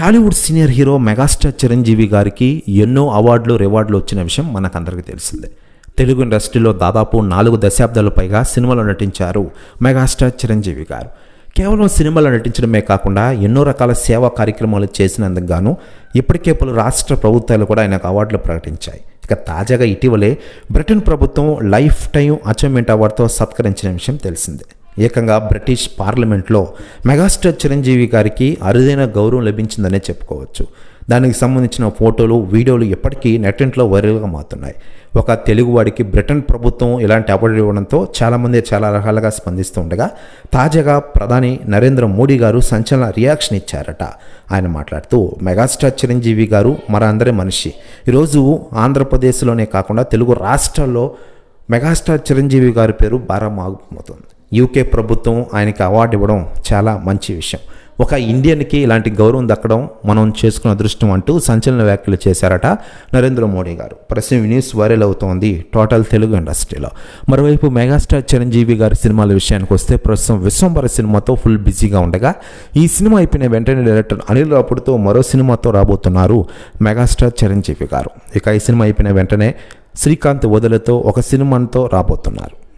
Tollywood senior hero megastar Chiranjeevi గారికి ఎన్నో అవార్డులు రివార్డులు వచ్చిన విషయం మనకందరికీ తెలిసిందే. తెలుగు ఇండస్ట్రీలో దాదాపు నాలుగు దశాబ్దాలు పైగా సినిమాలో నటించారు మెగాస్టార్ చిరంజీవి గారు. కేవలం సినిమాలో నటించడమే కాకుండా ఎన్నో రకాల సేవా కార్యక్రమాలు చేసినందుకు గాను ఇప్పటికే పలు రాష్ట్ర ప్రభుత్వాలు కూడా ఆయనకు అవార్డులు ప్రకటించాయి. ఇక తాజాగా ఇటీవలే బ్రిటన్ ప్రభుత్వం లైఫ్ టైం అచీవ్మెంట్ అవార్డుతో సత్కరించిన విషయం తెలిసిందే. ఏకంగా బ్రిటిష్ పార్లమెంట్లో మెగాస్టార్ చిరంజీవి గారికి అరుదైన గౌరవం లభించిందనే చెప్పుకోవచ్చు. దానికి సంబంధించిన ఫోటోలు వీడియోలు ఎప్పటికీ నెట్టింట్లో వైరల్గా మారుతున్నాయి. ఒక తెలుగువాడికి బ్రిటన్ ప్రభుత్వం ఇలాంటి అవార్డు ఇవ్వడంతో చాలామంది చాలా రకాలుగా స్పందిస్తూ ఉండగా తాజాగా ప్రధాని నరేంద్ర మోడీ గారు సంచలన రియాక్షన్ ఇచ్చారట. ఆయన మాట్లాడుతూ మెగాస్టార్ చిరంజీవి గారు మన అందరి మనిషి. ఈరోజు ఆంధ్రప్రదేశ్లోనే కాకుండా తెలుగు రాష్ట్రాల్లో మెగాస్టార్ చిరంజీవి గారి పేరు బాగా మాగుమవుతుంది యూకే ప్రభుత్వం ఆయనకి అవార్డు ఇవ్వడం చాలా మంచి విషయం. ఒక ఇండియన్కి ఇలాంటి గౌరవం దక్కడం మనం చేసుకున్న అదృష్టం అంటూ సంచలన వ్యాఖ్యలు చేశారట నరేంద్ర మోడీ గారు. ప్రస్తుతం న్యూస్ వైరల్ అవుతోంది టోటల్ తెలుగు ఇండస్ట్రీలో. మరోవైపు మెగాస్టార్ చిరంజీవి గారి సినిమాల విషయానికి వస్తే ప్రస్తుతం విశ్వంబర సినిమాతో ఫుల్ బిజీగా ఉండగా ఈ సినిమా అయిపోయిన వెంటనే డైరెక్టర్ అనిల్ రాపుడితో మరో సినిమాతో రాబోతున్నారు మెగాస్టార్ చిరంజీవి గారు. ఇక ఈ సినిమా అయిపోయిన వెంటనే శ్రీకాంత్ వదలతో ఒక సినిమాతో రాబోతున్నారు.